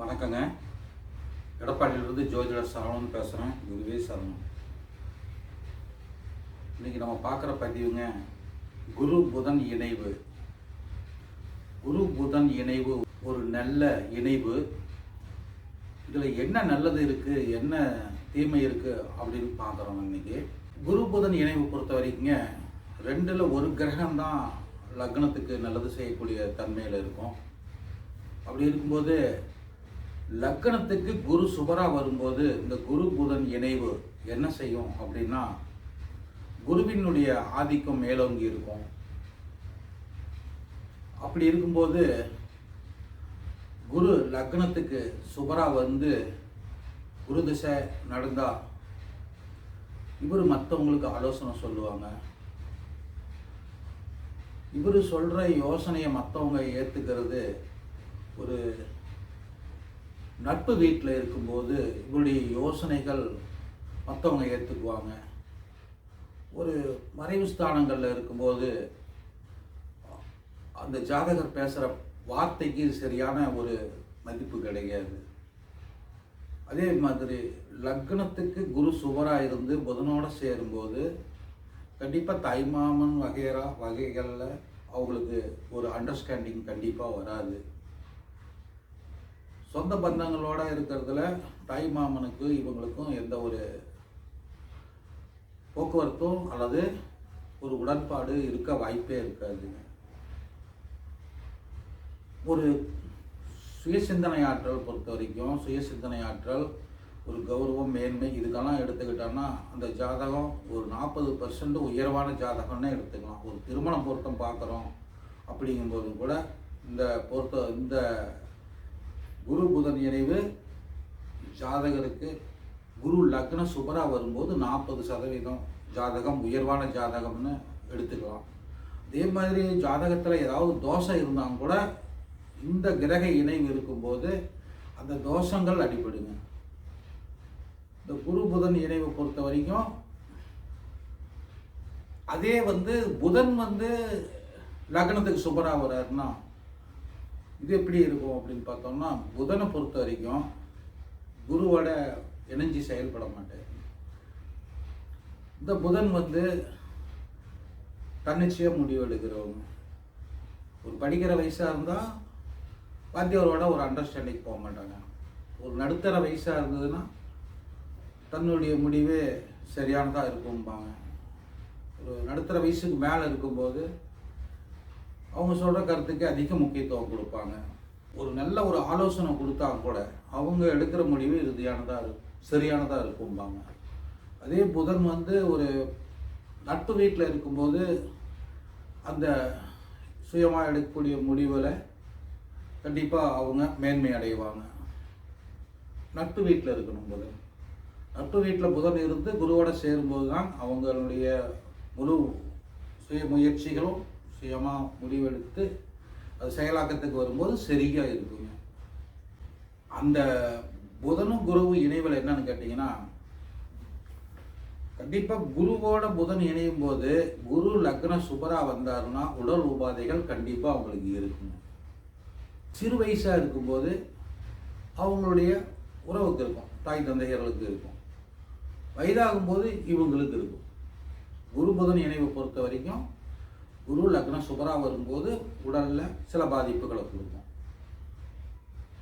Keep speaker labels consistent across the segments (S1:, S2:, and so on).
S1: வணக்கங்க. எடப்பாடியிலிருந்து ஜோதிடர் சரவணன் பேசுகிறேன் குருவே சரவணன். இன்னைக்கு நம்ம பார்க்குற பதிவுங்க குரு புதன் இணைவு. குரு புதன் இணைவு ஒரு நல்ல இணைவு. இதில் என்ன நல்லது இருக்குது என்ன தீமை இருக்குது அப்படின்னு பார்க்குறோம் இன்னைக்கு. குரு புதன் இணைவு பொறுத்த வரைக்குங்க ரெண்டில் ஒரு கிரகம்தான் லக்னத்துக்கு நல்லது செய்யக்கூடிய தன்மையில் இருக்கும். அப்படி இருக்கும்போது லக்கணத்துக்கு குரு சுபரா வரும்போது இந்த குரு புதன் இணைவு என்ன செய்யும் அப்படின்னா குருவினுடைய ஆதிக்கம் மேலோங்கி இருக்கும். அப்படி இருக்கும்போது குரு லக்னத்துக்கு சுபரா வந்து குரு திசை நடந்தா இவர் மற்றவங்களுக்கு ஆலோசனை சொல்லுவாங்க. இவர் சொல்கிற யோசனையை மற்றவங்க ஏற்றுக்கிறது ஒரு நட்பு வீட்டில் இருக்கும்போது இவருடைய யோசனைகள் மற்றவங்க ஏற்றுக்குவாங்க ஒரு மறைவு ஸ்தானங்களில் இருக்கும்போது அந்த ஜாதகர் பேசுகிற வார்த்தைக்கு சரியான ஒரு மதிப்பு கிடைக்காது அதே மாதிரி லக்னத்துக்கு குரு சுவராக இருந்து புதனோடு சேரும்போது கண்டிப்பாக தாய்மாமன் வகைரா வகைகளில் அவங்களுக்கு ஒரு அண்டர்ஸ்டாண்டிங் கண்டிப்பாக வராது. சொந்த பந்தங்களோட இருக்கிறதுல தாய் மாமனுக்கு இவங்களுக்கும் எந்த ஒரு போக்குவரத்தும் அல்லது ஒரு உடன்பாடு இருக்க வாய்ப்பே இருக்காதுங்க. ஒரு சுய சிந்தனை ஆற்றல் பொறுத்த வரைக்கும் சுய சிந்தனை ஆற்றல் ஒரு கௌரவம் மேன்மை இதுக்கெல்லாம் எடுத்துக்கிட்டோம்னா அந்த ஜாதகம் ஒரு நாற்பது பர்சன்ட் உயர்வான ஜாதகம்னே எடுத்துக்கலாம். ஒரு திருமண பொருத்தம் பார்க்குறோம் அப்படிங்கும்போது கூட இந்த பொருத்த இந்த குரு புதன் இணைவு ஜாதகருக்கு குரு லக்ன சுபராக வரும்போது நாற்பது சதவீதம் ஜாதகம் உயர்வான ஜாதகம்னு எடுத்துக்கலாம். அதே மாதிரி ஜாதகத்தில் ஏதாவது தோஷம் இருந்தாலும் கூட இந்த கிரக இணைவு இருக்கும்போது அந்த தோஷங்கள் அடிபடுங்க. இந்த குரு புதன் இணைவை பொறுத்த வரைக்கும் அதே வந்து புதன் வந்து லக்னத்துக்கு சுபரா வர்றாருன்னா இது எப்படி இருக்கும் அப்படின்னு பார்த்தோம்னா புதனை பொறுத்த வரைக்கும் குருவோட இணைஞ்சு செயல்பட மாட்டேன் இந்த புதன் வந்து தன்னிச்சையாக முடிவு எடுக்கிறவங்க ஒரு படிக்கிற வயசாக இருந்தால் வாத்தியாரோட ஒரு அண்டர்ஸ்டாண்டிங் போக மாட்டாங்க. ஒரு நடுத்தர வயசாக இருந்ததுன்னா தன்னுடைய முடிவே சரியானதாக இருக்கும்பாங்க. ஒரு நடுத்தர வயசுக்கு மேலே இருக்கும்போது அவங்க சொல்கிற கருத்துக்கு அதிக முக்கியத்துவம் கொடுப்பாங்க. ஒரு நல்ல ஒரு ஆலோசனை கொடுத்தா கூட அவங்க எடுக்கிற முடிவு இறுதியானதாக இருக்கும் சரியானதாக இருக்கும்பாங்க. அதே புதன் வந்து ஒரு நட்பு வீட்டில் இருக்கும்போது அந்த சுயமாக எடுக்கக்கூடிய முடிவில் கண்டிப்பாக அவங்க மேன்மை அடைவாங்க. நட்பு வீட்டில் இருக்கணும் புதன். நட்பு வீட்டில் புதன் இருந்து குருவோட சேரும்போது தான் அவங்களுடைய முழு சுய முயற்சிகளும் சுயமாக முடிவெடுத்து அது செயலாக்கத்துக்கு வரும்போது சரியாக இருக்குங்க. அந்த புதனும் குருவும் இணைவில் என்னன்னு கேட்டிங்கன்னா கண்டிப்பாக குருவோட புதன் இணையும் போது குரு லக்ன சுபரா வந்தாருன்னா உடல் உபாதைகள் கண்டிப்பாக அவங்களுக்கு இருக்குங்க. சிறு வயசாக இருக்கும்போது அவங்களுடைய உறவுக்கு இருக்கும் தாய் தந்தையர்களுக்கு இருக்கும். வயதாகும்போது இவங்களுக்கு இருக்கும். குரு புதன் இணைவை பொறுத்த வரைக்கும் குரு லக்னம் சுபராக வரும்போது உடலில் சில பாதிப்புகளை கொடுக்கும்.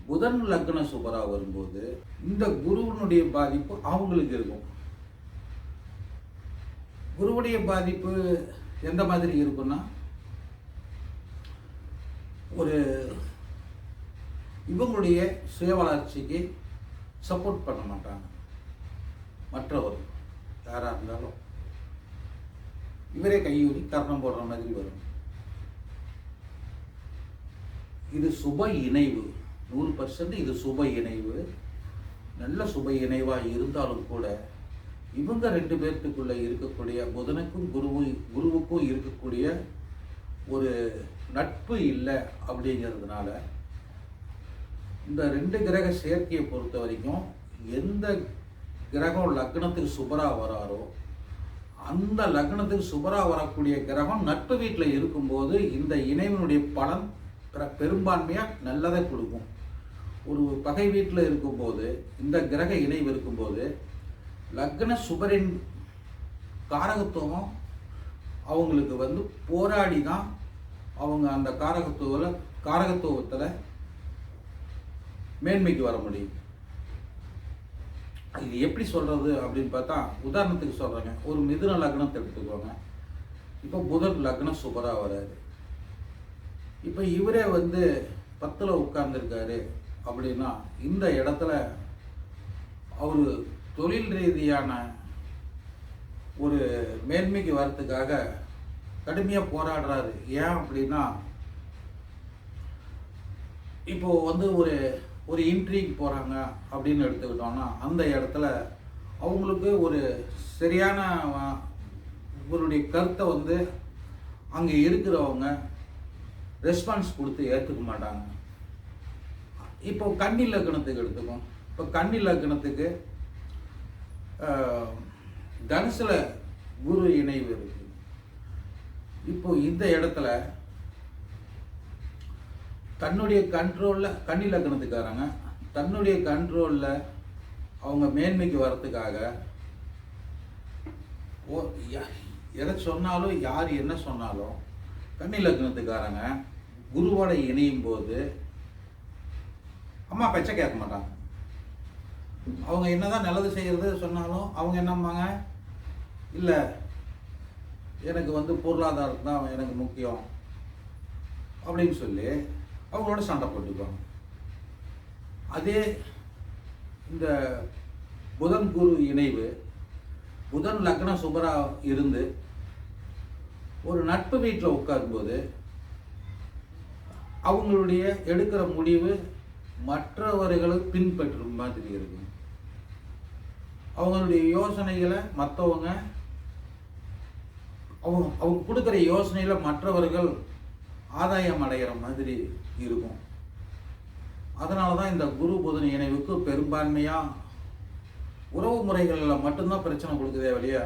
S1: புதன் லக்ன சுபரா வரும்போது இந்த குருவனுடைய பாதிப்பு அவங்களுக்கு இருக்கும். குருவுடைய பாதிப்பு எந்த மாதிரி இருக்குன்னா ஒரு இவங்களுடைய சுய வளர்ச்சிக்கு சப்போர்ட் பண்ண மாட்டாங்க. மற்றவர் யாராக இருந்தாலும். இவரே கையூறி கர்ணம் போடுற மாதிரி வரும். இது சுப இணைவு. நூறு பர்சன்ட் இது சுப இணைவு. நல்ல சுப இணைவாக இருந்தாலும் கூட இவங்க ரெண்டு பேர்த்துக்குள்ளே இருக்கக்கூடிய புதனுக்கும் குருவு குருவுக்கும் இருக்கக்கூடிய ஒரு நட்பு இல்லை அப்படிங்கிறதுனால இந்த ரெண்டு கிரக சேர்க்கையை பொறுத்த வரைக்கும் எந்த கிரகம் லக்னத்துக்கு சுபராக வராரோ அந்த லக்னத்துக்கு சுபராக வரக்கூடிய கிரகம் நட்பு வீட்டில் இருக்கும்போது இந்த இணைவனுடைய பலன் பெரும்பான்மையாக நல்லதை கொடுக்கும். ஒரு பகை வீட்டில் இருக்கும்போது இந்த கிரக இணைவு இருக்கும்போது லக்ன சுபரின் காரகத்துவம் அவங்களுக்கு வந்து போராடி தான் அவங்க அந்த காரகத்துவ காரகத்துவத்தில் மேன்மைக்கு வர முடியும். இது எப்படி சொல்கிறது அப்படின்னு பார்த்தா உதாரணத்துக்கு சொல்கிறேங்க ஒரு மிதுன லக்னத்தை எடுத்துக்கோங்க. இப்போ புதன் லக்னம் சூப்பராக வராது இப்போ இவரே வந்து பத்தில் உட்கார்ந்துருக்காரு அப்படின்னா இந்த இடத்துல அவர் தொழில் ரீதியான ஒரு மேன்மைக்கு வரத்துக்காக கடுமையாக போராடுறாரு. ஏன் அப்படின்னா இப்போது வந்து ஒரு ஒரு இன்ட்ரிக்கு போகிறாங்க அப்படின்னு எடுத்துக்கிட்டோம்னா அந்த இடத்துல அவங்களுக்கு ஒரு சரியான இவருடைய கருத்தை வந்து அங்கே இருக்கிறவங்க ரெஸ்பான்ஸ் கொடுத்து ஏற்றுக்க மாட்டாங்க. இப்போ கன்னி லக்கணத்துக்கு எடுத்துக்கோம் இப்போ கன்னி லக்கணத்துக்கு தனுசில் குரு இணைவு இருக்குது இப்போ இந்த இடத்துல தன்னுடைய கண்ட்ரோலில் கன்னி லக்னத்துக்காரங்க தன்னுடைய கண்ட்ரோலில் அவங்க மேன்மைக்கு வர்றதுக்காக ஓ எதை சொன்னாலும் யார் என்ன சொன்னாலும் கன்னி லக்னத்துக்காரங்க குருவோட இணையும் போது அம்மா பச்சை கேட்க மாட்டாங்க. அவங்க என்னதான் நல்லது செய்கிறது சொன்னாலும் அவங்க என்னம்பாங்க? இல்லை எனக்கு வந்து பொருளாதாரம் தான் எனக்கு முக்கியம் அப்படின்னு சொல்லி அவங்களோட சண்டை போட்டுக்குவாங்க அதே இந்த புதன் குரு இணைவு புதன் லக்னம் சுபரா இருந்து ஒரு நட்பு வீட்டில் உட்காரும்போது அவங்களுடைய எடுக்கிற முடிவு மற்றவர்களை பின்பற்றும் மாதிரி இருக்கும் அவங்களுடைய யோசனைகளை மற்றவங்க அவங்க அவங்க கொடுக்குற யோசனையில் மற்றவர்கள் ஆதாயம் அடைகிற மாதிரி இருக்கும். அதனால தான் இந்த குரு புதன் இணைவுக்கு பெரும்பான்மையாக உறவு முறைகளில் மட்டும்தான் பிரச்சனை கொடுக்குதே வழியா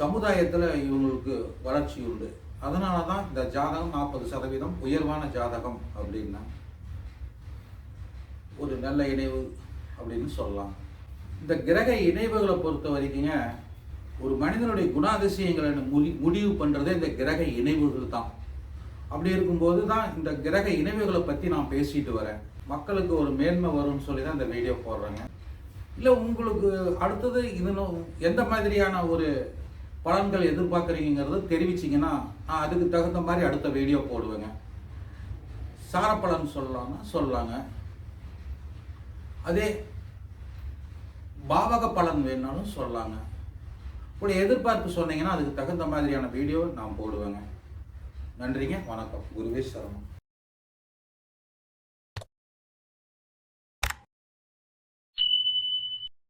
S1: சமுதாயத்தில் இவங்களுக்கு வளர்ச்சி உண்டு. அதனால தான் இந்த ஜாதகம் நாற்பது சதவீதம் உயர்வான ஜாதகம் அப்படின்னா ஒரு நல்ல இணைவு அப்படின்னு சொல்லலாம். இந்த கிரக இணைவுகளை பொறுத்த வரைக்குங்க ஒரு மனிதனுடைய குணாதிசயங்களை முடி முடிவு பண்ணுறதே இந்த கிரக இணைவுகள் தான். அப்படி இருக்கும்போது தான் இந்த கிரக இணைவுகளை பற்றி நான் பேசிட்டு வரேன். மக்களுக்கு ஒரு மேன்மை வரும்னு சொல்லி தான் இந்த வீடியோ போடுறேங்க. இல்லை உங்களுக்கு அடுத்தது இதுன்னு எந்த மாதிரியான ஒரு பலன்கள் எதிர்பார்க்குறீங்கிறத தெரிவிச்சிங்கன்னா நான் அதுக்கு தகுந்த மாதிரி அடுத்த வீடியோ போடுவேங்க. சாரப்பலன் சொல்லலாம்னா சொல்லலாங்க. அதே பாவக பலன் வேணாலும் சொல்லலாங்க. இப்படி எதிர்பார்ப்பு சொன்னீங்கன்னா அதுக்கு தகுந்த மாதிரியான வீடியோ நான் போடுவேங்க. நன்றிங்க. வணக்கம். குருவே சரணம்.